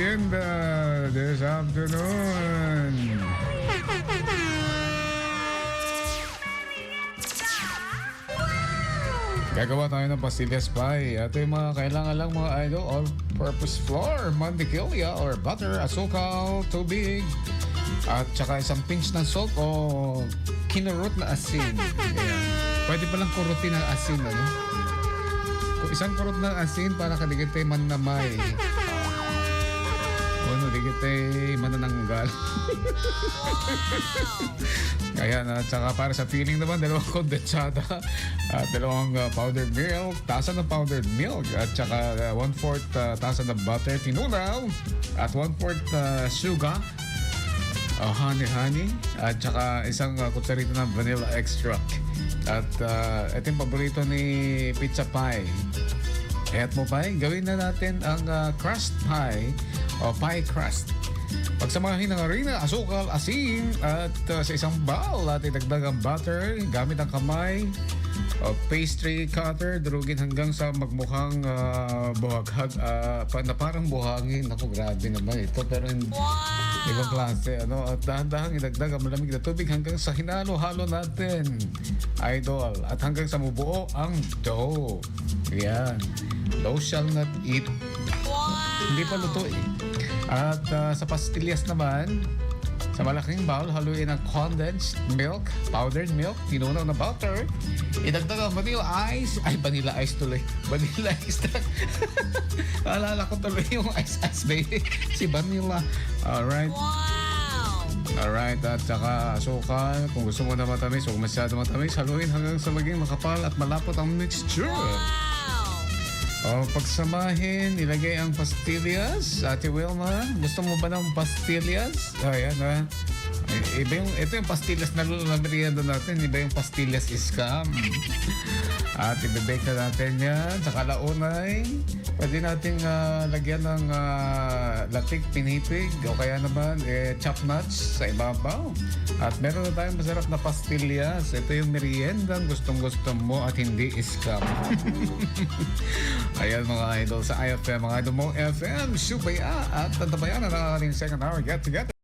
merienda this afternoon. Gagawa tayo ng pastillas pie. Ito yung mga kailangan lang mga idol. All-purpose flour, mantequilla or butter, asukal, tubig, at saka isang pinch ng salt o kinurot na asin. Ayan. Pwede palang kurutin ng asin, ano? Isang kurot ng asin para kaligitay man na Ano, ligitay manananggal. Kaya na, tsaka para sa feeling naman, dalawang kondensada at dalawang uh, powdered milk, tasa ng powdered milk at tsaka uh, one-fourth uh, tasa ng butter, tinunaw at one-fourth uh, sugar, uh, honey-honey at tsaka isang uh, kutsarito ng vanilla extract. At uh, ito yung paborito ni pizza pie. Kaya't mo pie, gawin na natin ang uh, crust pie o pie crust. Pagsamahin ng harina, asukal, asin at uh, sa isang bowl at idagdag ang butter gamit ang kamay o pastry cutter, durugin hanggang sa magmukhang uh, buhaghag uh, pa, na parang buhangin. Ako, grabe naman ito. Pero hindi, ibang klase. Ano? At dahan-dahang idagdag ang malamig na tubig hanggang sa hinalo-halo natin. Idol. At hanggang sa mubuo ang dough. Yan. Thou shall not eat. Hindi pa luto eh. At uh, sa pastillas naman, sa malaking bowl, haluin ang condensed milk, powdered milk, tinunaw na butter, idagdag ang vanilla ice, ay vanilla ice tuloy, vanilla extract. Alala ko tuloy yung ice ice baby, si vanilla. Alright. Alright, at saka asukal. Kung gusto mo na matamis kung masyado matamis, haluin hanggang sa maging makapal at malapot ang mixture. O pagsamahin, ilagay ang pastillas. Ate Wilma, gusto mo ba ng pastillas? Ayan ha. I- Iba yung, ito yung pastillas na merienda natin. Iba yung pastillas scam. At ibibake na natin yan. Sa kalaunay, pwede nating ah, lagyan ng ah, latik pinipig o kaya naman eh, chopped nuts sa ibabaw. At meron na tayong masarap na pastillas. Ito yung merienda gustong gusto mo at hindi scam. Ayan mga idol sa IFM, mga idol mo FM, Subaya at Tantabayan na ating second hour get together.